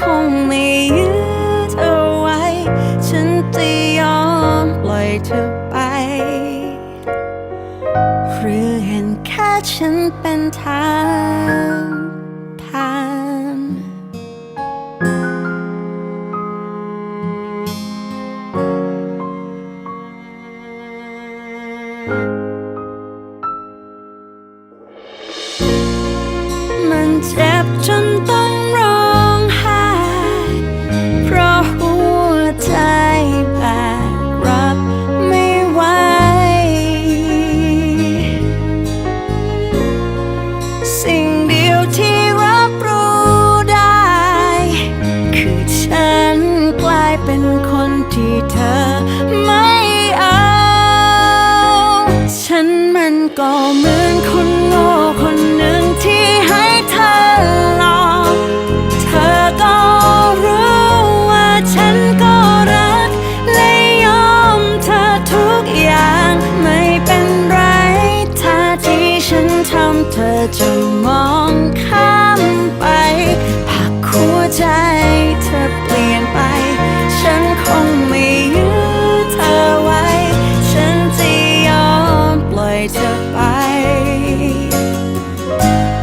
คงไม่ยื้อเธอไว้ ฉันจะยอมปล่อยเธอไป หรือเห็นแค่ฉันเป็นทาง สิ่งเดี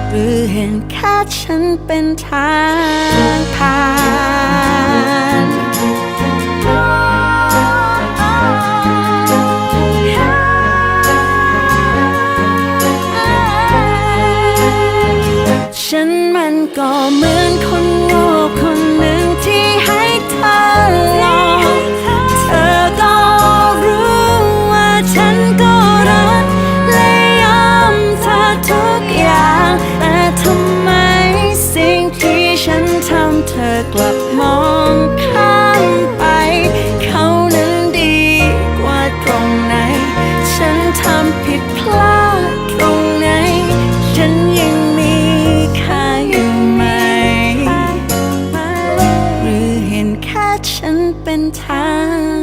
หรือเห็นแค่ฉันเป็นทางผ่านฉันมันก็เห ฉันทำเธอกลับมองข้ามไป เขานั้นดีกว่าตรงไหน ฉันทำผิดพลาดตรงไหน ฉันยังมีค่าอยู่ไหม หรือเห็นแค่ฉันเป็นทาง